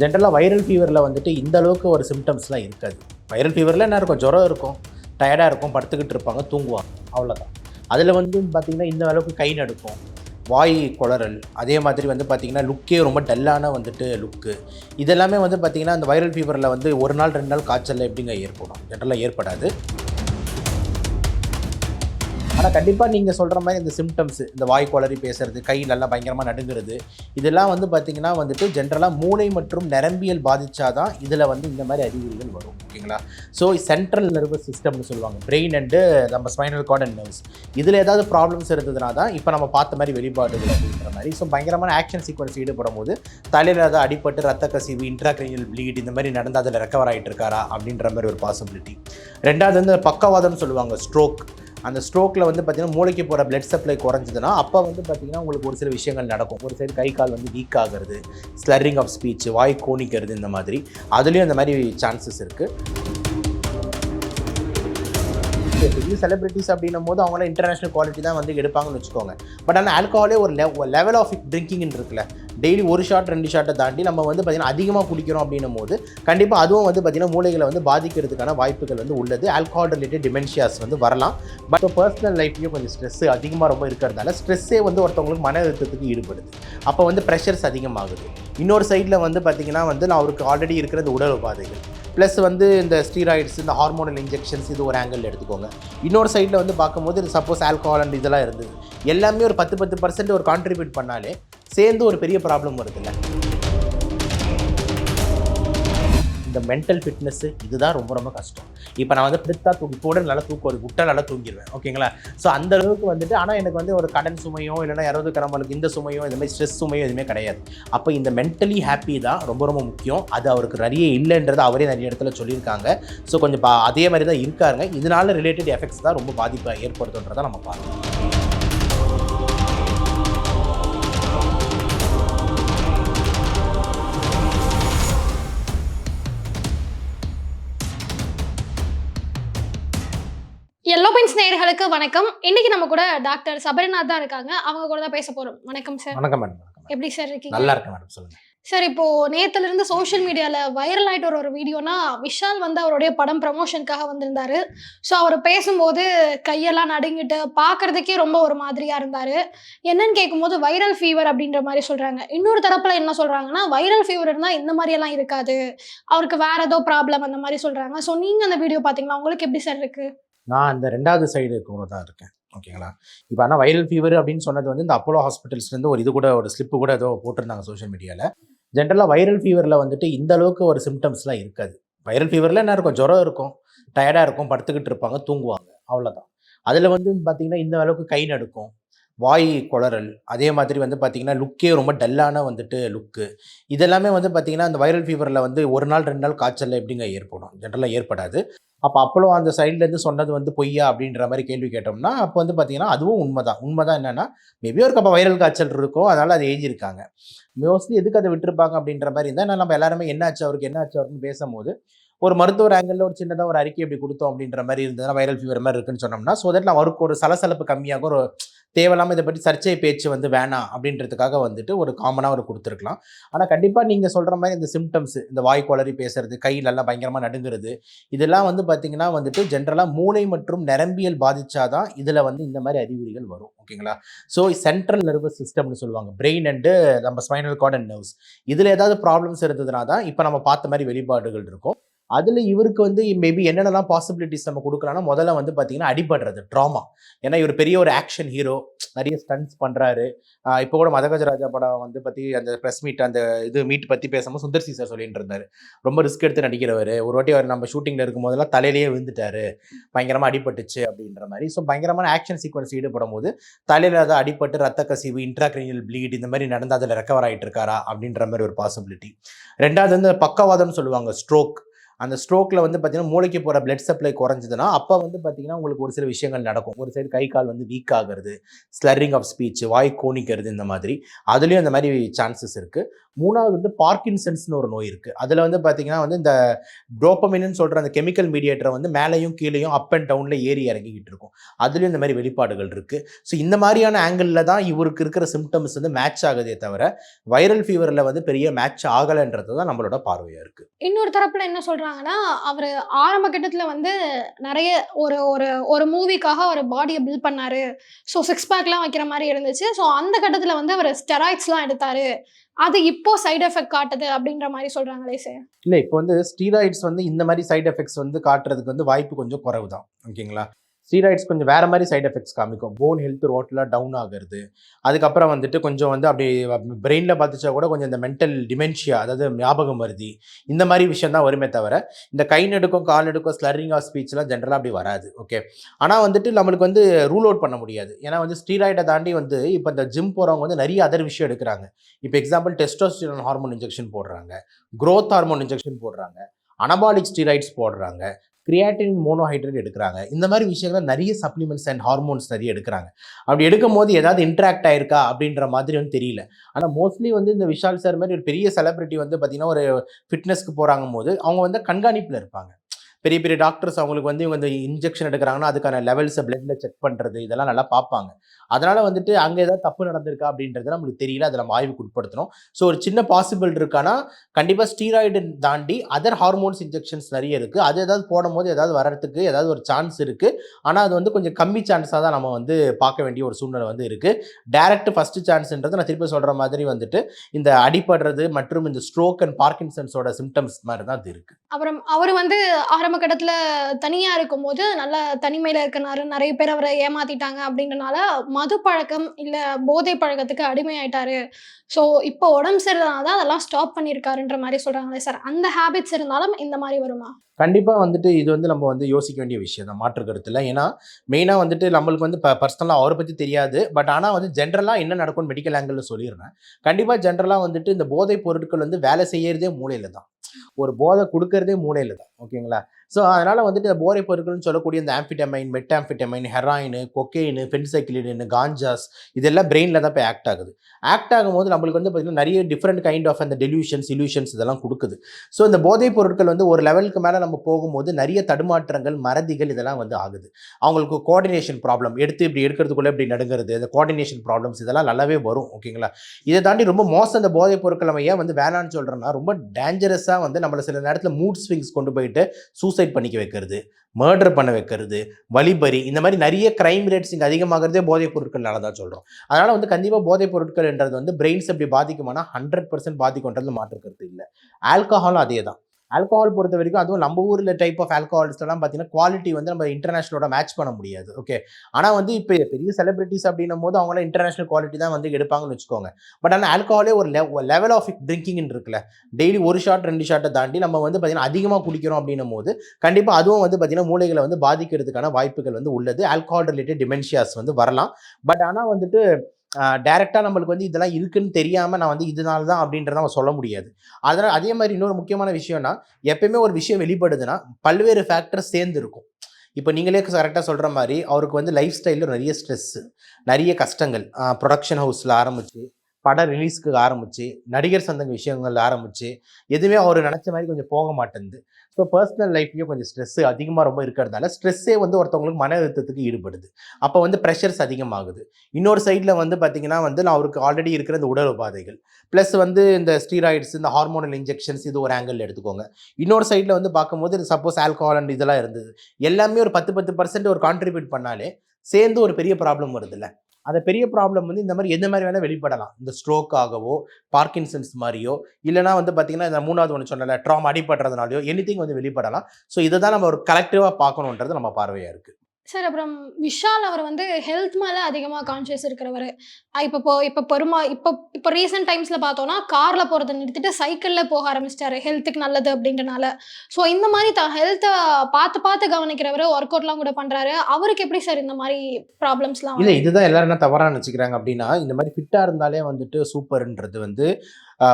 ஜென்ரலாக வைரல் ஃபீவரில் வந்துட்டு இந்த அளவுக்கு ஒரு சிம்டம்ஸ்லாம் இருக்காது. வைரல் ஃபீவரில் என்ன இருக்கும்? ஜுரம் இருக்கும். டயர்டாக இருக்கும். படுத்துக்கிட்டு இருப்பாங்க. தூங்குவாங்க. அவ்வளோதான் அதில் வந்து பார்த்திங்கன்னா இந்த அளவுக்கு கை நடுக்கும். வாய் குளறல். அதே மாதிரி வந்து பார்த்திங்கன்னா லுக்கே ரொம்ப டல்லான வந்துட்டு லுக்கு இதெல்லாமே வந்து பார்த்திங்கன்னா அந்த வைரல் ஃபீவரில் வந்து ஒரு நாள் ரெண்டு நாள் காய்ச்சலில் எப்படிங்க ஏற்படும்? ஜென்ரலாக ஏற்படாது. ஆனால் கண்டிப்பாக நீங்கள் சொல்கிற மாதிரி இந்த சிம்டம்ஸ் இந்த வாய் குளறி பேசுறது கை நல்லா பயங்கரமாக நடுங்கிறது இதெல்லாம் வந்து பார்த்திங்கன்னா வந்துட்டு ஜென்ரலாக மூளை மற்றும் நரம்பியல் பாதிச்சாதான் இதில் வந்து இந்த மாதிரி அறிகுறிகள் வரும் ஓகேங்களா ஸோ சென்ட்ரல் நர்வஸ் சிஸ்டம்னு சொல்லுவாங்க. பிரெயின் அண்டு uh, நம்ம ஸ்பைனல் கார்ட் அண்ட் நர்வ்ஸ் இதில் ஏதாவது ப்ராப்ளம்ஸ் இருந்ததுனா தான் இப்போ நம்ம பார்த்த மாதிரி வெளிப்பாடுகள் அப்படின்ற மாதிரி. ஸோ பயங்கரமான ஆக்ஷன் சீக்வன்ஸ் ஈடுபடும் போது தலையில் ஏதாவது அடிப்பட்டு ரத்த கசிவு இன்ட்ராக்ரீனியல் ப்ளீட் இந்த மாதிரி நடந்து அதில் ரெக்கவர் ஆகிட்டு இருக்காரா அப்படின்ற மாதிரி ஒரு பாசிபிலிட்டி ரெண்டாவது வந்து பக்கவாதம்னு சொல்லுவாங்க ஸ்ட்ரோக் அந்த ஸ்ட்ரோக்கில் வந்து பார்த்திங்கன்னா மூளைக்கு போகிற பிளட் சப்ளை குறைஞ்சதுன்னா அப்போ வந்து பார்த்தீங்கன்னா உங்களுக்கு ஒரு சில விஷயங்கள் நடக்கும். ஒரு சைடு கை கால் வந்து வீக் ஆகிறது ஸ்லரிங் ஆஃப் ஸ்பீச் வாய் கோணிக்கிறது இந்த மாதிரி. அதுலேயும் இந்த மாதிரி சான்சஸ் இருக்குது பெரிய செலிபிரிட்டிஸ் அப்படின்னும் போது அவங்களாம் இன்டர்நேஷனல் குவாலிட்டி தான் வந்து எடுப்பாங்கன்னு வச்சுக்கோங்க. பட் ஆனால் ஆல்கஹாலே ஒரு லெவல் ஆஃப் ட்ரிங்கிங்னு இருக்குல்ல. டெய்லி ஒரு ஷாட் ரெண்டு ஷாட்டை தாண்டி நம்ம வந்து பார்த்திங்கன்னா அதிகமாக குடிக்கிறோம் அப்படின்னும் போது கண்டிப்பாக அதுவும் வந்து பார்த்திங்கன்னா மூளைகளை வந்து பாதிக்கிறதுக்கான வாய்ப்புகள் வந்து உள்ளது. ஆல்கஹால் ரிலேட்டட் டிமென்ஷியாஸ் வந்து வரலாம். பட் பர்சனல் லைஃப்லேயும் கொஞ்சம் ஸ்ட்ரெஸ் அதிகமாக ரொம்ப இருக்கிறதால ஸ்ட்ரெஸ்ஸே வந்து ஒருத்தவங்களுக்கு மன அழுத்தத்துக்கு ஈடுபடுது. அப்போ வந்து ப்ரெஷர்ஸ் அதிகமாகுது. இன்னொரு சைடில் வந்து பார்த்திங்கன்னா வந்து நான் அவருக்கு ஆல்ரெடி இருக்கிற உடல் உபாதைகள். ப்ளஸ் வந்து இந்த ஸ்டீராய்ட்ஸ் இந்த ஹார்மோனல் இன்ஜெக்ஷன்ஸ் இது ஒரு ஆங்கிள் எடுத்துக்கோங்க. இன்னொரு சைடில் வந்து பார்க்கும்போது சப்போஸ் ஆல்கஹால் அண்ட் இதெல்லாம் இருந்தது. எல்லாமே ஒரு பத்து பத்து பர்சன்ட் ஒரு கான்ட்ரிபியூட் பண்ணாலே சேர்ந்து ஒரு பெரிய ப்ராப்ளம் வருதுல்ல. இந்த மென்டல் ஃபிட்னஸ் இதுதான் ரொம்ப ரொம்ப கஷ்டம். இப்போ நான் வந்து பிடித்தா தூக்கி கூட நல்லா தூக்கம் வருது விட்டா நல்லா தூங்கிடுவேன். ஓகேங்களா? ஸோ அந்த அளவுக்கு வந்துட்டு ஆனால் எனக்கு வந்து ஒரு கடன் சுமையோ இல்லைனா யாராவது நம்மளுக்கு இந்த சுமையோ இந்த மாதிரி ஸ்ட்ரெஸ் சுமையோ எதுவுமே கிடையாது. அப்போ இந்த மென்டலி ஹாப்பி தான் ரொம்ப ரொம்ப முக்கியம். அது அவருக்கு நிறைய இல்லைன்றது அவரே நிறைய இடத்துல சொல்லியிருக்காங்க. ஸோ கொஞ்சம் பா அதே மாதிரி தான் இருக்காருங்க. இதனால ரிலேட்டட் எஃபெக்ட்ஸ் தான் ரொம்ப பாதிப்பை ஏற்படுத்துன்றதை நம்ம பார்க்கணும். நேயர்களுக்கு வணக்கம். இன்னைக்கு நம்ம கூட டாக்டர் சபரிநாத் தான் இருக்காங்க. அவங்க கூட தான் பேச போறோம். வணக்கம் சார் வணக்கம் மேடம். எப்படி சார் இருக்கீங்க? நல்லா இருக்கேன் மேடம் சொல்லுங்கள் சார் இப்போ நேத்துல இருந்து சோஷியல் மீடியால வைரல் ஆயிட்டு ஒரு வீடியோனா விஷால் வந்து அவருடைய படம் ப்ரமோஷனுக்காக வந்திருந்தாரு. ஸோ அவர் பேசும்போது கையெல்லாம் நடுங்கிட்டு பார்க்கறதுக்கே ரொம்ப ஒரு மாதிரியா இருந்தாரு. என்னன்னு கேட்கும்போது வைரல் ஃபீவர் அப்படின்ற மாதிரி சொல்றாங்க. இன்னொரு தரப்புல என்ன சொல்றாங்கன்னா வைரல் ஃபீவர் இருந்தா இந்த மாதிரி எல்லாம் இருக்காது. அவருக்கு வேற ஏதோ ப்ராப்ளம் அந்த மாதிரி சொல்றாங்க. ஸோ நீங்க அந்த வீடியோ பாத்தீங்களா? உங்களுக்கு எப்படி சார் இருக்கு? நான் அந்த ரெண்டாவது சைடு கூட தான் இருக்கேன். ஓகேங்களா இப்போ ஆனால் வைரல் ஃபீவர் அப்படின்னு சொன்னது வந்து இந்த அப்போலோ ஹாஸ்பிட்டல்ஸ்லேருந்து ஒரு இது கூட ஒரு ஸ்லிப்பு கூட ஏதோ போட்டிருந்தாங்க சோஷியல் மீடியாவில் ஜென்ரலாக வைரல் ஃபீவரில் வந்துட்டு இந்த அளவுக்கு ஒரு சிம்டம்ஸ்லாம் இருக்காது. வைரல் ஃபீவரில் என்ன இருக்கும்? ஜுரம் இருக்கும். டயர்டாக இருக்கும். படுத்துக்கிட்டு இருப்பாங்க. தூங்குவாங்க. அவ்வளோதான் அதில் வந்து பார்த்திங்கன்னா இந்த அளவுக்கு கை நடுக்கும். வாய் குளறல் அதே மாதிரி வந்து பார்த்திங்கன்னா லுக்கே ரொம்ப டல்லான வந்துட்டு லுக்கு இதெல்லாமே வந்து பார்த்திங்கன்னா அந்த வைரல் ஃபீவரில் வந்து ஒரு நாள் ரெண்டு நாள் காய்ச்சலில் எப்படிங்க ஏற்படும்? ஜென்ரலாக ஏற்படாது. அப்போ அப்போலோ அந்த சைட்லேருந்து சொன்னது வந்து பொய்யா அப்படின்ற மாதிரி கேள்வி கேட்டோம்னா அப்போ வந்து பார்த்தீங்கன்னா அதுவும் உண்மைதான். உண்மைதான் என்னென்னா மேபி ஒரு அப்போ வைரல் காய்ச்சல் இருக்கோ அதனால் அது எழுதியிருக்காங்க. மோஸ்ட்லி எதுக்கு அதை விட்டுருப்பாங்க அப்படின்ற மாதிரி இருந்தால் நம்ம எல்லாருமே என்னாச்சு அவருக்கு என்னாச்சு அவருக்குன்னு பேசும்போது ஒரு மருத்துவர் ஆங்கிளில் ஒரு சின்னதாக ஒரு அறிக்கை இப்படி கொடுத்தோம் அப்படின்ற மாதிரி இருந்ததுன்னா வைரல் ஃபீவர் மாதிரி இருக்குன்னு சொன்னோம்னா ஸோ தட் அவருக்கு ஒரு சலசலப்பு கம்மியாகும் ஒரு தேவையில்லாமல் இதை பற்றி சர்ச்சை பேச்சு வந்து வேணாம் அப்படின்றதுக்காக வந்துட்டு ஒரு காமனாக ஒரு கொடுத்துருக்கலாம். ஆனால் கண்டிப்பாக நீங்கள் சொல்கிற மாதிரி இந்த சிம்டம்ஸ் இந்த வாய் குளறி பேசுறது கையிலெல்லாம் நல்லா பயங்கரமாக நடுங்கிறது இதெல்லாம் வந்து பார்த்தீங்கன்னா வந்துட்டு ஜென்ரலாக மூளை மற்றும் நரம்பியல் பாதிச்சாதான் இதில் வந்து இந்த மாதிரி அறிகுறிகள் வரும். ஓகேங்களா? ஸோ சென்ட்ரல் நர்வஸ் சிஸ்டம்னு சொல்லுவாங்க. பிரெயின் அண்டு நம்ம ஸ்பைனல் கார்ட் அண்ட் நர்வ்ஸ் இதில் ஏதாவது ப்ராப்ளம்ஸ் இருந்ததுனா தான் இப்போ நம்ம பார்த்த மாதிரி வெளிப்பாடுகள் இருக்கும். அதில் இவருக்கு வந்து மேபி என்னென்னலாம் பாசிபிலிட்டிஸ் நம்ம கொடுக்கலாம்னா முதல்ல வந்து பார்த்தீங்கன்னா அடிபடுறது ட்ராமா ஏன்னா இவர் பெரிய ஒரு ஆக்ஷன் ஹீரோ நிறைய ஸ்டன்ஸ் பண்ணுறாரு இப்போ கூட மதகஜராஜா படம் வந்து பற்றி அந்த ப்ரெஸ் மீட் அந்த இது மீட் பற்றி பேசும்போது சுந்தர் சி சார் சொல்லிட்டு இருந்தார். ரொம்ப ரிஸ்க் எடுத்து நடிக்கிறவர். ஒரு வாட்டி அவர் நம்ம ஷூட்டிங்கில் இருக்கும் போதெல்லாம் தலையிலேயே விழுந்துட்டாரு. பயங்கரமாக அடிபட்டுச்சு அப்படின்ற மாதிரி. ஸோ பயங்கரமான ஆக்ஷன் சீக்வன்ஸ் ஈடுபடும் போது தலையில் அதை அடிபட்டு ரத்த கசிவு இன்ட்ராக்ரினியல் ப்ளீட் இந்த மாதிரி நடந்து அதில் ரெக்கவர் ஆகிட்டு இருக்காரா அப்படின்ற மாதிரி ஒரு பாசிபிலிட்டி ரெண்டாவது வந்து பக்கவாதம்னு சொல்லுவாங்க ஸ்ட்ரோக் அந்த ஸ்ட்ரோக்கில் வந்து பார்த்திங்கன்னா மூளைக்கு போகிற பிளட் சப்ளை குறைஞ்சதுன்னா அப்போ வந்து பார்த்தீங்கன்னா உங்களுக்கு ஒரு சில விஷயங்கள் நடக்கும். ஒரு சைடு கை கால் வந்து வீக் ஆகுறது ஸ்லரிங் ஆஃப் ஸ்பீச் வாய் கோணிக்கிறது இந்த மாதிரி. அதுலேயும் அந்த மாதிரி சான்சஸ் இருக்குது மூணாவது வந்து பார்க்கின்சன்ஸ்னு ஒரு நோய் இருக்குது அதில் வந்து பார்த்தீங்கன்னா வந்து இந்த டோப்பமின்னு சொல்கிற அந்த கெமிக்கல் மீடியேட்டரை வந்து மேலேயும் கீழேயும் அப் அண்ட் டவுனில் ஏறி இறங்கிக்கிட்டு இருக்கும். அதுலேயும் இந்த மாதிரி வெளிப்பாடுகள் இருக்குது ஸோ இந்த மாதிரியான ஆங்கிளில் தான் இவருக்கு இருக்கிற சிம்டம்ஸ் வந்து மேட்ச் ஆகுதே தவிர வைரல் ஃபீவரில் வந்து பெரிய மேட்ச் ஆகலைன்றது தான் நம்மளோட பார்வையாக இருக்குது இன்னொரு தரப்பில் என்ன சொல்கிறாங்க சொல்றாங்கன்னா அவர் ஆரம்ப கட்டத்தில் வந்து நிறைய ஒரு ஒரு ஒரு மூவிக்காக அவர் பாடியை பில்ட் பண்ணார். ஸோ சிக்ஸ் பேக்லாம் வைக்கிற மாதிரி இருந்துச்சு. ஸோ அந்த கட்டத்தில் வந்து அவர் ஸ்டெராய்ட்ஸ்லாம் எடுத்தார். அது இப்போ சைடு எஃபெக்ட் காட்டுது அப்படின்ற மாதிரி சொல்கிறாங்களே சார் இல்லை இப்போ வந்து ஸ்டீராய்ட்ஸ் வந்து இந்த மாதிரி சைடு எஃபெக்ட்ஸ் வந்து காட்டுறதுக்கு வந்து வாய்ப்பு கொஞ்சம் குறைவு தான் ஓகேங்களா? ஸ்டீராய்ட்ஸ் கொஞ்சம் வேற மாதிரி சைடு எஃபெக்ட்ஸ் காமிக்கும். போன் ஹெல்த் ரோட்டில் டவுன் ஆகுறது. அதுக்கப்புறம் வந்துட்டு கொஞ்சம் வந்து அப்படி பிரெயினில் பார்த்துச்சா கூட கொஞ்சம் இந்த மென்டல் டிமென்ஷியா அதாவது ஞாபகம் மருதி இந்த மாதிரி விஷயம் தான் வருமே தவிர இந்த கை நடுக்கும் கால் நடுக்கும் ஸ்லரிங் ஆஃப் ஸ்பீச்லாம் ஜென்ரலாக அப்படி வராது. ஓகே ஆனால் வந்துட்டு நம்மளுக்கு வந்து ரூல் அவுட் பண்ண முடியாது. ஏன்னா வந்து ஸ்டீராய்டை தாண்டி வந்து இப்போ இந்த ஜிம் போகிறவங்க வந்து நிறைய அதர் விஷயம் எடுக்கிறாங்க. இப்போ எக்ஸாம்பிள் டெஸ்டோஸ்டிரான் ஹார்மோன் இன்ஜெக்ஷன் போடுறாங்க. க்ரோத் ஹார்மோன் இன்ஜெக்ஷன் போடுறாங்க. அனபாலிக் ஸ்டீராய்ட்ஸ் போடுறாங்க. கிரியாட்டின் மோனோஹைட்ரேட் எடுக்கிறாங்க. இந்த மாதிரி விஷயங்கள் நிறைய சப்ளிமெண்ட்ஸ் அண்ட் ஹார்மோன்ஸ் நிறைய எடுக்கிறாங்க. அப்படி எடுக்கும் போது ஏதாவது இன்ட்ராக்ட் ஆயிருக்கா? அப்படின்ற மாதிரி வந்து தெரியல. ஆனால் மோஸ்ட்லி வந்து இந்த விஷால் சார் மாதிரி ஒரு பெரிய செலிபிரிட்டி வந்து பார்த்திங்கன்னா ஒரு ஃபிட்னஸ்க்கு போகிறாங்க போது அவங்க வந்து கண்காணிப்பில் இருப்பாங்க. பெரிய பெரிய டாக்டர்ஸ் அவங்களுக்கு வந்து இவங்க இந்த இன்ஜெக்ஷன் எடுக்கிறாங்கன்னா அதுக்கான லெவல்ஸை பிளட்ல செக் பண்ணுறது இதெல்லாம் நல்லா பார்ப்பாங்க. அதனால் வந்துட்டு அங்கே ஏதாவது தப்பு நடந்திருக்கா அப்படின்றது நம்மளுக்கு தெரியல அதில் நம்ம ஆய்வுக்கு உட்படுத்தணும். ஸோ ஒரு சின்ன பாசிபிள் இருக்கானா கண்டிப்பாக ஸ்டீராய்டு தாண்டி அதர் ஹார்மோன்ஸ் இன்ஜெக்ஷன்ஸ் நிறைய இருக்குது அது ஏதாவது போடும்போது ஏதாவது வர்றதுக்கு ஏதாவது ஒரு சான்ஸ் இருக்குது ஆனால் அது வந்து கொஞ்சம் கம்மி சான்ஸாக தான் நம்ம வந்து பார்க்க வேண்டிய ஒரு சூழ்நிலை வந்து இருக்குது டேரக்ட் ஃபஸ்ட்டு சான்ஸ்ன்றது நான் திருப்பி சொல்கிற மாதிரி வந்துட்டு இந்த அடிபடுறது மற்றும் இந்த ஸ்ட்ரோக் அண்ட் பார்க்கின்சன்ஸோட சிம்டம்ஸ் மாதிரி தான் அது இருக்குது அப்புறம் அவர் வந்து ஆரம்ப கட்டத்துல தனியாக இருக்கும்போது நல்ல தனிமையில் இருக்கனாரு. நிறைய பேர் அவரை ஏமாத்திட்டாங்க அப்படின்றனால மது பழக்கம் இல்லை போதை பழக்கத்துக்கு அடிமையாயிட்டாரு. ஸோ இப்போ உடம்பு சரியில்லைனா தான் அதெல்லாம் ஸ்டாப் பண்ணியிருக்காருன்ற மாதிரி சொல்கிறாங்களே சார் அந்த ஹேபிட்ஸ் இருந்தாலும் இந்த மாதிரி வருமா? கண்டிப்பாக வந்துட்டு இது வந்து நம்ம வந்து யோசிக்க வேண்டிய விஷயம் தான் மாற்று கருத்தில். ஏன்னா மெயினாக வந்துட்டு நம்மளுக்கு வந்து இப்போ பர்சனலாக அவரை பற்றி தெரியாது. பட் ஆனால் வந்து ஜென்ரலாக என்ன நடக்கும்னு மெடிக்கல் ஆங்கிளில் சொல்லிடுறேன். கண்டிப்பாக ஜென்ரலாக வந்துட்டு இந்த போதைப் பொருட்கள் வந்து வேலை செய்யறதே மூலையில் தான். ஒரு போதை கொடுக்கறதே மூலையில் தான். ஓகேங்களா? ஸோ அதனால் வந்துட்டு போரை பொருட்கள்னு சொல்லக்கூடிய இந்த ஆம்பிட்டமைன் மெட்டாம்பிட்டமைன் ஹெராயின் கொக்கெயின் ஃபென்சைக்கிளின் காஞ்சாஸ் இதெல்லாம் பிரெயினில் தான் இப்போ ஆக்ட் ஆகுது. ஆக்ட் ஆகும்போது நம்மளுக்கு வந்து பார்த்திங்கன்னா நிறைய டிஃப்ரெண்ட் கைண்ட் ஆஃப் அந்த டெலியூஷன்ஸ் இல்யூஷன்ஸ் இதெல்லாம் கொடுக்குது. ஸோ இந்த போதைப் பொருட்கள் வந்து ஒரு லெவலுக்கு மேலே நம்ம போகும்போது நிறைய தடுமாற்றங்கள் மறதிகள் இதெல்லாம் வந்து ஆகுது. அவங்களுக்கு கோஆர்டினேஷன் ப்ராப்ளம் எடுத்து இப்படி எடுக்கிறதுக்குள்ளே இப்படி நடுங்கிறது இந்த கோஆர்டினேஷன் ப்ராப்ளம்ஸ் இதெல்லாம் நல்லாவே வரும் ஓகேங்களா இதை தாண்டி ரொம்ப மோசம் அந்த போதைப் பொருட்கள் நம்ம ஏன் வந்து வேணான்னு சொல்கிறோன்னா ரொம்ப டேஞ்சரஸாக வந்து நம்மளை சில நேரத்தில் மூட் ஸ்விங்ஸ் கொண்டு போயிட்டு சூசைட் பண்ணிக்க வைக்கிறது மர்டர் பண்ண வைக்கிறது வழிபறி இந்த மாதிரி நிறைய கிரைம் ரேட்ஸ் இங்கே அதிகமாகிறதே போதைப் பொருட்கள்னால தான் சொல்கிறோம் அதனால் வந்து கண்டிப்பாக போதைப் பொருட்கள்ன்றது வந்து பிரெயின்ஸ் எப்படி பாதிக்குமானா ஹண்ட்ரட் பர்சன்ட் பாதிக்கும்ன்றது மாற்றுக்கிறது இல்லை. ஆல்கஹாலும் அதே தான் ஆல்கஹால் பொறுத்த வரைக்கும் அதுவும் நம்ம ஊரில் டைப் ஆஃப் ஆல்கோஹால்ஸ்லாம் பார்த்தீங்கன்னா குவாலிட்டி வந்து நம்ம இன்டர்நேஷனலோட மேட்ச் பண்ண முடியாது. ஓகே ஆனால் வந்து இப்போ பெரிய செலிபிரிட்டிஸ் அப்படின்னும் போது அவங்களாம் இன்டர்நேஷனல் குவாலிட்டி தான் வந்து எடுப்பாங்கன்னு வச்சுக்கோங்க. பட் ஆனால் ஆல்கோஹாலே ஒரு லெவல் ஆஃப் ட்ரிங்கிங்னு இருக்குல்ல. டெய்லி ஒரு ஷாட் ரெண்டு ஷாட்டை தாண்டி நம்ம வந்து பார்த்தீங்கன்னா அதிகமாக குடிக்கிறோம் அப்படின்னும் போது கண்டிப்பாக அதுவும் வந்து பார்த்தீங்கன்னா மூளைகளை வந்து பாதிக்கிறதுக்கான வாய்ப்புகள் வந்து உள்ளது. ஆல்கஹால் ரிலேட்டட் டிமென்ஷியாஸ் வந்து வரலாம். பட் ஆனால் வந்துட்டு டேரெக்டாக நம்மளுக்கு வந்து இதெல்லாம் இருக்குன்னு தெரியாமல் நான் வந்து இதனால தான் அப்படின்றத நம்ம சொல்ல முடியாது. அதனால் அதே மாதிரி இன்னொரு முக்கியமான விஷயம்னா எப்பயுமே ஒரு விஷயம் வெளிப்படுதுன்னா பல்வேறு ஃபேக்டர்ஸ் சேர்ந்து இருக்கும் இப்போ நீங்களே கரெக்டாக சொல்கிற மாதிரி அவருக்கு வந்து லைஃப் ஸ்டைலில் நிறைய ஸ்ட்ரெஸ்ஸு நிறைய கஷ்டங்கள். ப்ரொடக்ஷன் ஹவுஸில் ஆரம்பிச்சு படம் ரிலீஸ்க்கு ஆரம்பிச்சு நடிகர் சந்தங்க விஷயங்கள் ஆரம்பிச்சு எதுவுமே அவர் நினச்ச மாதிரி கொஞ்சம் போக மாட்டேங்குது. ஸோ பர்சனல் லைஃப்லேயும் கொஞ்சம் ஸ்ட்ரெஸ்ஸு அதிகமாக ரொம்ப இருக்கிறதால ஸ்ட்ரெஸ்ஸே வந்து ஒருத்தவங்களுக்கு மன அழுத்தத்துக்கு ஈடுபடுது. அப்போ வந்து ப்ரெஷர்ஸ் அதிகமாகுது. இன்னொரு சைடில் வந்து பார்த்திங்கன்னா வந்து நான் அவருக்கு ஆல்ரெடி இருக்கிற இந்த உடல் உபாதைகள். ப்ளஸ் வந்து இந்த ஸ்டீராய்ட்ஸ் இந்த ஹார்மோனல் இன்ஜெக்ஷன்ஸ் இது ஒரு ஆங்கிள் எடுத்துக்கோங்க. இன்னொரு சைடில் வந்து பார்க்கும்போது சப்போஸ் ஆல்கஹால் அண்ட் இதெல்லாம் இருந்தது. எல்லாமே ஒரு பத்து பத்து பர்சன்ட் ஒரு கான்ட்ரிபியூட் பண்ணாலே சேர்ந்து ஒரு பெரிய ப்ராப்ளம் வருதுல்ல. அந்த பெரிய ப்ராப்ளம் வந்து இந்த மாதிரி எந்த மாதிரி வேணால் வெளிப்படலாம். இந்த ஸ்ட்ரோக் ஆகவோ பார்க்கின்சன்ஸ் மாதிரியோ இல்லைனா வந்து பார்த்தீங்கன்னா இந்த மூணாவது ஒன்று சொன்னல ட்ராமா அடிபடுறதுனாலையோ எனிதிங் வந்து வெளிப்படலாம். ஸோ இதை தான் நம்ம ஒரு கலெக்டிவாக பார்க்கணுன்றது நம்ம பார்வையாக இருக்குது சார் அப்புறம் விஷால் அவர் வந்து ஹெல்த் மேலே அதிகமாக கான்ஷியஸ் இருக்கிறவர். இப்போ இப்போ இப்போ பெருமா இப்போ இப்போ ரீசெண்ட் டைம்ஸில் பார்த்தோன்னா காரில் போகிறத நிறுத்திட்டு சைக்கிளில் போக ஆரம்பிச்சிட்டாரு. ஹெல்த்துக்கு நல்லது அப்படின்றனால. ஸோ இந்த மாதிரி த ஹெல்த்தை பார்த்து பார்த்து கவனிக்கிறவர் ஒர்க் அவுட்லாம் கூட பண்ணுறாரு அவருக்கு எப்படி சார் இந்த மாதிரி ப்ராப்ளம்ஸ்லாம் இல்லை இதுதான் எல்லாரும் என்ன தவறாக நினச்சிக்கிறாங்க அப்படின்னா இந்த மாதிரி ஃபிட்டாக இருந்தாலே வந்துட்டு சூப்பர்ன்றது வந்து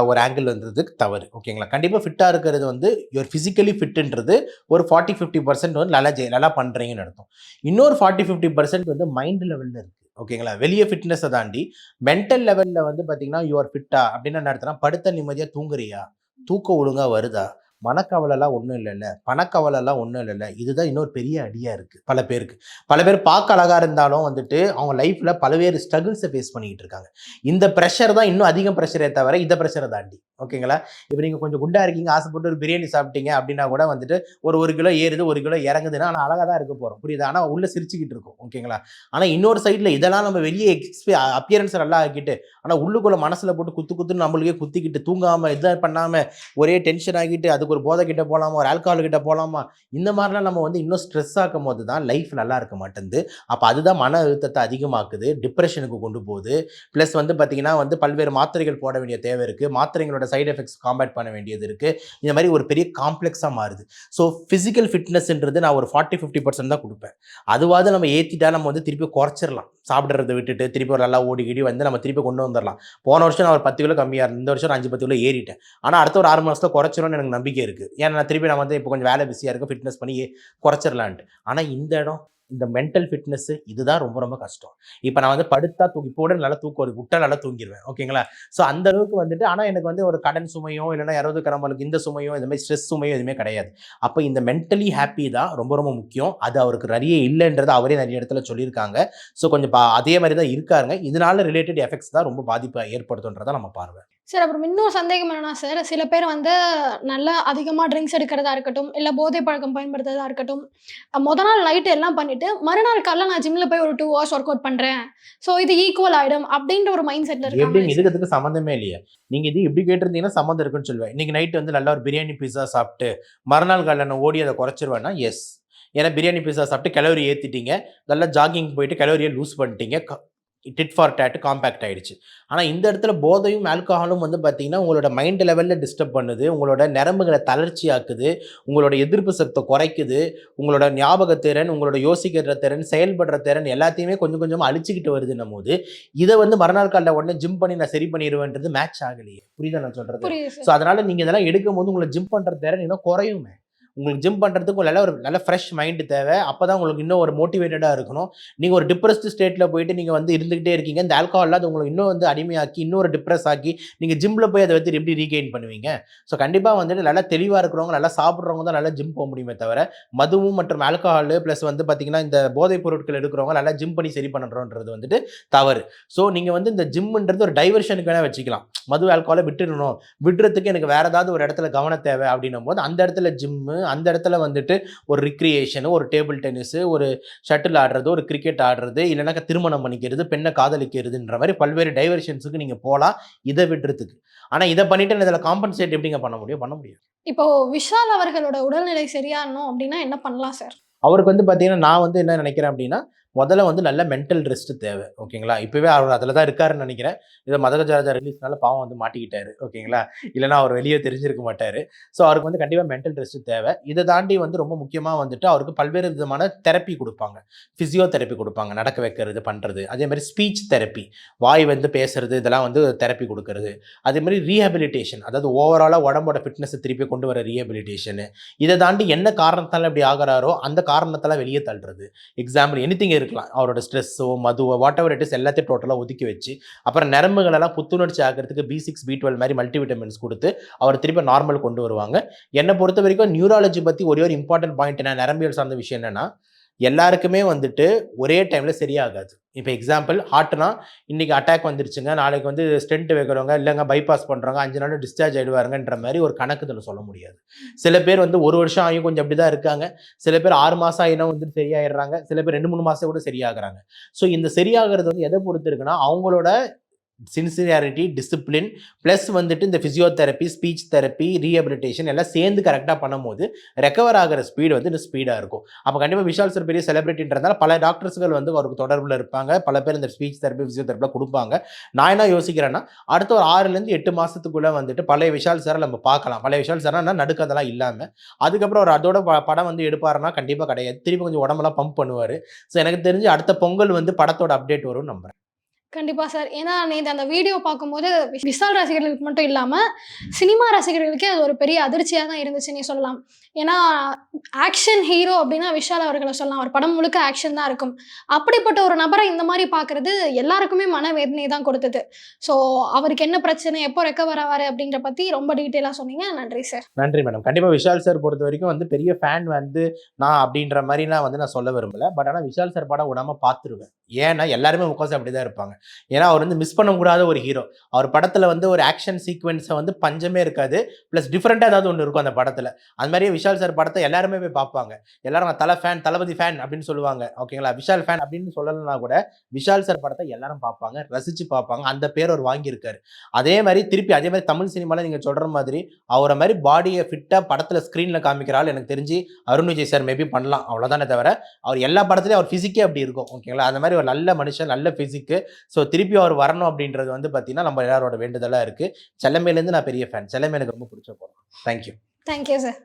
ஒரு ஆங்கிள் வந்தது தவறு. ஓகேங்களா கண்டிப்பாக ஃபிட்டாக இருக்கிறது வந்து யுவர் ஃபிசிக்கலி ஃபிட்டுன்றது ஒரு ஃபார்ட்டி ஃபிஃப்டி பர்சன்ட் வந்து நல்லா ஜெய் நல்லா பண்ணுறீங்கன்னு அர்த்தம். இன்னொரு ஃபார்ட்டி ஃபிஃப்டி பர்சன்ட் வந்து மைண்ட் லெவலில் இருக்குது ஓகேங்களா வெளியே ஃபிட்னஸை தாண்டி மென்டல் லெவலில் வந்து பார்த்தீங்கன்னா யுவர் ஃபிட்டா அப்படின்னு என்ன அர்த்தம்னா படுத்த நிம்மதியாக தூங்குறியா? தூக்கம் ஒழுங்காக வருதா? மனக்கவலைலாம் ஒன்றும் இல்லைல்ல. பணக்கவலைலாம் ஒன்றும் இல்லைல்ல. இதுதான் இன்னொரு பெரிய அடியாக இருக்குது பல பேருக்கு. பல பேர் பார்க்க அழகாக இருந்தாலும் வந்துட்டு அவங்க லைஃப்பில் பல்வேறு ஸ்ட்ரகிள்ஸை ஃபேஸ் பண்ணிக்கிட்டு இருக்காங்க. இந்த ப்ரெஷர் தான் இன்னும் அதிகம் ப்ரெஷரே தவிர இந்த ப்ரெஷரை தாண்டி. ஓகேங்களா? இப்போ நீங்கள் கொஞ்சம் குண்டா இருக்கீங்க ஆசைப்பட்டு ஒரு பிரியாணி சாப்பிட்டீங்க அப்படின்னா கூட வந்துட்டு ஒரு ஒரு கிலோ ஏறுது ஒரு கிலோ இறங்குதுன்னா ஆனால் அழகாக தான் இருக்க போகிறோம் புரியுது? ஆனால் உள்ளே சிரிச்சுக்கிட்டு இருக்கும் ஓகேங்களா? ஆனால் இன்னொரு சைடில் இதெல்லாம் நம்ம வெளியே எக்ஸ்பி அப்பியரன்ஸ் நல்லா ஆக்கிட்டு ஆனால் உள்ளுக்குள்ள மனசில் போட்டு குத்து குத்துன்னு நம்மளுக்கே குத்திக்கிட்டு தூங்காமல் இதை பண்ணாமல் ஒரே டென்ஷன் ஆகிட்டு அதுக்கு ஒரு போதை கிட்ட போகலாமா ஒரு ஆல்கஹால் கிட்ட போகலாமா இந்த மாதிரிலாம் நம்ம வந்து இன்னும் ஸ்ட்ரெஸ் ஆக்கும் போது தான் லைஃப் நல்லா இருக்க மாட்டேங்குது. அப்போ அதுதான் மன அழுத்தத்தை அதிகமாக்குது டிப்ரெஷனுக்கு கொண்டு போகுது. ப்ளஸ் வந்து பார்த்திங்கன்னா வந்து பல்வேறு மாத்திரைகள் போட வேண்டிய தேவை இருக்குது மாத்திரைகளோட சைடு எஃபெக்ட்ஸ் காம்பேட் பண்ண வேண்டியது இருக்குது இந்த மாதிரி ஒரு பெரிய காம்ப்ளெக்ஸாக மாறுது. ஸோ ஃபிசிக்கல் ஃபிட்னஸ்ன்றது நான் ஒரு ஃபார்ட்டி ஃபிஃப்டி பர்சன்ட் தான் கொடுப்பேன். அதுவாவது நம்ம ஏற்றிட்டா நம்ம வந்து திருப்பி குறைச்சிடலாம் சாப்பிட்றத விட்டுட்டு திருப்பி ஒரு நல்லா ஓடி கிடி வந்து நம்ம திருப்பி கொண்டு வந்துடலாம் போன வருஷம் நான் ஒரு பத்து கிலோ கம்மியாக இருந்தேன் இந்த வருஷம் நான் அஞ்சு பத்து கிலோ ஏறிட்டேன். ஆனால் அடுத்த ஒரு ஆறு மாதத்தில் குறைச்சிரும்னு எனக்கு நம்பிக்கை இருக்குது ஏன்னா நான் திருப்பி நான் வந்து இப்போ கொஞ்சம் வேலை பிஸியாக இருக்கும் ஃபிட்னஸ் பண்ணி குறைச்சிடலான்ட்டு ஆனால் இந்த இடம் இந்த மென்டல் ஃபிட்னஸ் இதுதான் ரொம்ப ரொம்ப கஷ்டம். இப்போ நான் வந்து படுத்தா தூக்கி போட நல்லா தூக்கம் வருது. விட்டா நல்லா தூங்கிடுவேன் ஓகேங்களா ஸோ அந்த அளவுக்கு வந்துட்டு ஆனால் எனக்கு வந்து ஒரு கடன் சுமையோ இல்லைனா யாராவது கிளம்பலுக்கு இந்த சுமையோ இந்த மாதிரி ஸ்ட்ரெஸ் சுமையோ எதுவுமே கிடையாது. அப்போ இந்த மென்டலி ஹாப்பி தான் ரொம்ப ரொம்ப முக்கியம். அது அவருக்கு நிறைய இல்லைன்றது அவரே நிறைய இடத்துல சொல்லியிருக்காங்க. ஸோ கொஞ்சம் பா அதே மாதிரி தான் இருக்காருங்க. இதனால ரிலேட்டட் எஃபெக்ட்ஸ் தான் ரொம்ப பாதிப்பை ஏற்படுத்துன்றதை நம்ம பார்வை. சார் அப்புறம் இன்னும் சந்தேகம் என்னன்னா சார் சில பேர் வந்து நல்லா அதிகமாக ட்ரிங்க்ஸ் எடுக்கிறதா இருக்கட்டும் இல்லை போதை பழக்கம் பயன்படுத்துறதா இருக்கட்டும் மொதல் முத நாள் நைட்டு எல்லாம் பண்ணிட்டு மறுநாள் காலைல நான் ஜிம்மில் போய் ஒரு டூ ஹவர்ஸ் ஒர்க் அவுட் பண்ணுறேன் ஸோ இது ஈக்குவல் ஆகிடும் அப்படின்ற ஒரு மைண்ட் செட்டில் இருக்கு எப்படி இதுக்கு இதுக்கு சம்மந்தமே இல்லையா. நீங்கள் இது இப்படி கேட்டிருந்தீங்கன்னா சம்மந்தம் இருக்குன்னு சொல்லுவேன். இன்னைக்கு நைட்டு வந்து நல்லா ஒரு பிரியாணி பிஸா சாப்பிட்டு மறுநாள் காலையில் நான் ஓடி அதை குறைச்சிருவேன்னா எஸ் ஏன்னா பிரியாணி பிஸா சாப்பிட்டு கலோரி ஏற்றிட்டீங்க நல்லா ஜாகிங் போயிட்டு கலோரியை லூஸ் பண்ணிட்டீங்க. டிட் ஃபார் டேட்டு காம்பேக்ட் ஆயிடுச்சு. ஆனால் இந்த இடத்துல போதையும் ஆல்கஹாலும் வந்து பார்த்தீங்கன்னா உங்களோட மைண்ட் லெவலில் டிஸ்டர்ப் பண்ணுது உங்களோட நரம்புகளை தளர்ச்சி ஆக்குது உங்களோட எதிர்ப்பு சக்தி குறைக்குது உங்களோட ஞாபகத்திறன் உங்களோட யோசிக்கிற திறன் செயல்படுற திறன் எல்லாத்தையுமே கொஞ்சம் கொஞ்சமாக அழிச்சிக்கிட்டு வருதுன்னும் போது இதை வந்து மறுநாள் காலையில் உடனே ஜிம் பண்ணி நான் சரி பண்ணிடுவேன்றது மேட்ச் ஆகலையே. புரியுதா நான் சொல்றது? புரியுது ஸோ அதனால நீங்க இதெல்லாம் எடுக்கும் போது உங்களை ஜிம் பண்ற திறன் இன்னும் குறையுமே. உங்களுக்கு ஜிம் பண்ணுறதுக்கு நல்ல ஒரு நல்ல ஃப்ரெஷ் மைண்டு தேவை. அப்போ தான் உங்களுக்கு இன்னும் ஒரு மோட்டிவேட்டடாக இருக்கணும். நீங்கள் ஒரு டிப்ரெஸ்டு ஸ்டேட்டில் போயிட்டு நீங்கள் வந்து இருந்துகிட்டே இருக்கீங்க. இந்த ஆல்கஹால் அது உங்களுக்கு இன்னும் வந்து அடிமையாக்கி இன்னொரு டிப்ரெஸ் ஆக்கி நீங்கள் ஜிம்மில் போய் அதை வச்சு எப்படி ரீகெயின் பண்ணுவீங்க? ஸோ கண்டிப்பாக வந்துட்டு நல்லா தெளிவாக இருக்கிறவங்க நல்லா சாப்பிட்றவங்க தான் நல்லா ஜிம் போக முடியுமே தவிர மதுவும் மற்றும் ஆல்கஹால் ப்ளஸ் வந்து பார்த்தீங்கன்னா இந்த போதைப் பொருட்கள் எடுக்கிறவங்க நல்லா ஜிம் பண்ணி சரி பண்ணுறோன்றது வந்துட்டு தவறு. ஸோ நீங்கள் வந்து இந்த ஜிம்ன்றது ஒரு டைவர்ஷனுக்கு வேணால் வச்சுக்கலாம். மது ஆல்கஹாலை விட்டுடணும். விடுறதுக்கு எனக்கு வேறு ஏதாவது ஒரு இடத்துல கவனம் தேவை அப்படின்னும் போது அந்த இடத்துல ஜிம்மு அந்த இடத்துல வந்துட்டு ஒரு ரிக்ரியேஷனு ஒரு டேபிள் டென்னிஸு ஒரு ஷட்டில் ஆடுறது ஒரு கிரிக்கெட் ஆடுறது இல்லைனாக்கா திருமணம் பண்ணிக்கிறது பெண்ணை காதலிக்கிறதுன்ற மாதிரி பல்வேறு டைவர்ஷன்ஸுக்கு நீங்கள் போகலாம் இதை விடுறதுக்கு ஆனால் இதை பண்ணிட்டு இதில் காம்பன்சேட் எப்படிங்க பண்ண முடியும்? பண்ண முடியும் இப்போ விஷால் அவர்களோட உடல்நிலை சரியாகணும் அப்படின்னா என்ன பண்ணலாம் சார்? அவருக்கு வந்து பார்த்தீங்கன்னா நான் வந்து என்ன நினைக்கிறேன் அப்படின்னா முதல்ல வந்து நல்ல மென்டல் ரெஸ்ட் தேவை ஓகேங்களா இப்போவே அவர் அதில் தான் இருக்காருன்னு நினைக்கிறேன். இதை மதகஜராஜா ரிலீஸ்னால பாவம் வந்து மாட்டிக்கிட்டாரு ஓகேங்களா இல்லைன்னா அவர் வெளியே தெரிஞ்சிருக்க மாட்டார். ஸோ அவருக்கு வந்து கண்டிப்பாக மென்டல் ரெஸ்ட் தேவை. இதை தாண்டி வந்து ரொம்ப முக்கியமாக வந்துட்டு அவருக்கு பல்வேறு விதமான தெரப்பி கொடுப்பாங்க. ஃபிசியோதெரப்பி கொடுப்பாங்க நடக்க வைக்கிறது பண்ணுறது அதே மாதிரி ஸ்பீச் தெரப்பி வாய் வந்து பேசுறது இதெல்லாம் வந்து தெரப்பி கொடுக்கறது. அதே மாதிரி ரீஹபிலிட்டேஷன் அதாவது ஓவராலாக உடம்போட ஃபிட்னஸை திருப்பி கொண்டு வர ரீஹபிலிட்டேஷனு இதை தாண்டி என்ன காரணத்தால் இப்படி ஆகிறாரோ அந்த காரணத்தால் வெளியே தள்ளுறது. எக்ஸாம்பிள் எனிதிங் இருக்கலாம் அவரோட ஸ்ட்ரெஸ்ஸோ மதுவோ வாட் எவர் இட் இஸ் எல்லாத்தையும் டோட்டலாக ஒதுக்கி வச்சு அப்புறம் நரம்புகளெல்லாம் புத்துணர்ச்சி ஆகிறதுக்கு பி சிக்ஸ் பி டுவெல் மாதிரி மல்டிவிட்டமின்ஸ் கொடுத்து அவர் திருப்பி நார்மல் கொண்டு வருவாங்க. என்னை பொறுத்த வரைக்கும் நியூராலஜி பற்றி ஒரே ஒரு இம்பார்ட்டன்ட் பாயிண்ட் என்ன நரம்பியல் சார்ந்த விஷயம் என்னன்னா எல்லாருக்குமே வந்துட்டு ஒரே டைமில் சரியாகாது. இப்போ எக்ஸாம்பிள் ஹார்ட்னா இன்றைக்கி அட்டாக் வந்துருச்சுங்க நாளைக்கு வந்து ஸ்டென்ட் வைக்கிறவங்க இல்லைங்க பைபாஸ் பண்ணுறவங்க அஞ்சு நாள் டிஸ்சார்ஜ் ஆகிடுவாருங்கன்ற மாதிரி ஒரு கணக்கு இதில் சொல்ல முடியாது. சில பேர் வந்து ஒரு வருஷம் ஆகியும் கொஞ்சம் அப்படி தான் இருக்காங்க. சில பேர் ஆறு மாதம் ஆகினா வந்து சரியாயிடுறாங்க. சில பேர் ரெண்டு மூணு மாதம் கூட சரியாகிறாங்க. ஸோ இந்த சரியாகிறது வந்து எதை பொறுத்து இருக்குன்னா அவங்களோட சின்சியாரிட்டி டிசிப்ளின் ப்ளஸ் வந்துட்டு இந்த ஃபிசியோதெரப்பி ஸ்பீச் தெரப்பி ரீஹபிலிட்டேஷன் எல்லாம் சேர்ந்து கரெக்டாக பண்ணும்போது ரெக்கவர் ஆகிற ஸ்பீடு வந்து இன்னும் ஸ்பீடாக இருக்கும். அப்போ கண்டிப்பாக விஷால் சார் பெரிய செலிபிரிட்டின்றதால பல டாக்டர்ஸ்கள் வந்து அவருக்கு தொடர்பில் இருப்பாங்க. பல பேர் இந்த ஸ்பீச் தெரப்பி ஃபிசியோதெரப்பிலாம் கொடுப்பாங்க. நான் என்ன யோசிக்கிறேன்னா அடுத்த ஒரு ஆறுலேருந்து எட்டு மாதத்துக்குள்ளே வந்துட்டு பழைய விஷால் சாரை நம்ம பார்க்கலாம். பழைய விஷால் சார்னா நடுக்கதெல்லாம் இல்லாமல் அதுக்கப்புறம் ஒரு அதோட ப- படம் வந்து எடுப்பாருன்னா கண்டிப்பாக கிடையாது. திருப்பி கொஞ்சம் உடம்பெல்லாம் பம்ப் பண்ணுவார். ஸோ எனக்கு தெரிஞ்சு அடுத்த பொங்கல் வந்து படத்தோட அப்டேட் வரும்னு நம்புகிறேன் கண்டிப்பா சார். ஏன்னா நேற்று அந்த வீடியோ பார்க்கும்போது விசால் விஷால் ரசிகர்களுக்கு மட்டும் இல்லாம சினிமா ரசிகர்களுக்கே அது ஒரு பெரிய அதிர்ச்சியா தான் இருந்துச்சுன்னே சொல்லலாம். ஏன்னா ஆக்ஷன் ஹீரோ அப்படின்னா விஷால் அவர்களை சொல்லலாம். அவர் படம் முழுக்க ஆக்ஷன் தான் இருக்கும். அப்படிப்பட்ட ஒரு நபரை இந்த மாதிரி பார்க்குறது எல்லாருக்குமே மனவேதனை தான் கொடுத்தது. ஸோ அவருக்கு என்ன பிரச்சனை எப்போ ரெக்கவர் ஆவாரு அப்படின்ற பத்தி ரொம்ப டீட்டெயிலாக சொன்னீங்க. நன்றி சார் நன்றி மேடம் கண்டிப்பாக விஷால் சார் பொறுத்த வரைக்கும் வந்து பெரிய ஃபேன் வந்து நான் அப்படின்ற மாதிரிலாம் வந்து நான் சொல்ல விரும்பல. பட் ஆனால் விஷால் சார் படம் விடாம பார்த்துருவேன். ஏன்னா எல்லாருமே முக்காசி அப்படி தான் இருப்பாங்க. ஏன்னா அவர் வந்து மிஸ் பண்ணக்கூடாத ஒரு ஹீரோ அவர் படத்தில் வந்து ஒரு ஆக்ஷன் சீக்வென்ஸை வந்து பஞ்சமே இருக்காது. ப்ளஸ் டிஃப்ரெண்ட்டாக ஏதாவது ஒன்று இருக்கும் அந்த படத்தில். அது மாதிரியே விஷால் சார் படத்தை எல்லாருமே போய் பார்ப்பாங்க. எல்லாரும் நான் தலை ஃபேன் தளபதி ஃபேன் அப்படின்னு சொல்லுவாங்க. ஓகேங்களா விஷால் ஃபேன் அப்படின்னு சொல்லலைன்னா கூட விஷால் சார் படத்தை எல்லாரும் பார்ப்பாங்க ரசித்து பார்ப்பாங்க. அந்த பேர் அவர் வாங்கியிருக்காரு. அதே மாதிரி திருப்பி அதே மாதிரி தமிழ் சினிமாவில் நீங்கள் சொல்கிற மாதிரி அவரை மாதிரி பாடியை ஃபிட்டாக படத்தில் ஸ்க்ரீனில் காமிக்கிறாள் எனக்கு தெரிஞ்சு அருண் விஜய் சார் மேபி பண்ணலாம். அவ்வளோதானே தவிர அவர் எல்லா படத்துலையும் அவர் ஃபிசிக்கே அப்படி இருக்கும். ஓகேங்களா அந்த மாதிரி ஒரு நல்ல மனுஷன் நல்ல ஃபிசிக்கு ஸோ திருப்பி அவர் வரணும் அப்படின்றது வந்து பார்த்தீங்கன்னா நம்ம எல்லாரோட வேண்டுதலாக இருக்குது செல்லமையிலேருந்து நான் பெரிய ஃபேன் செல்லமே எனக்கு ரொம்ப பிடிச்ச போகிறோம் தேங்க்யூ தேங்க்யூ சார்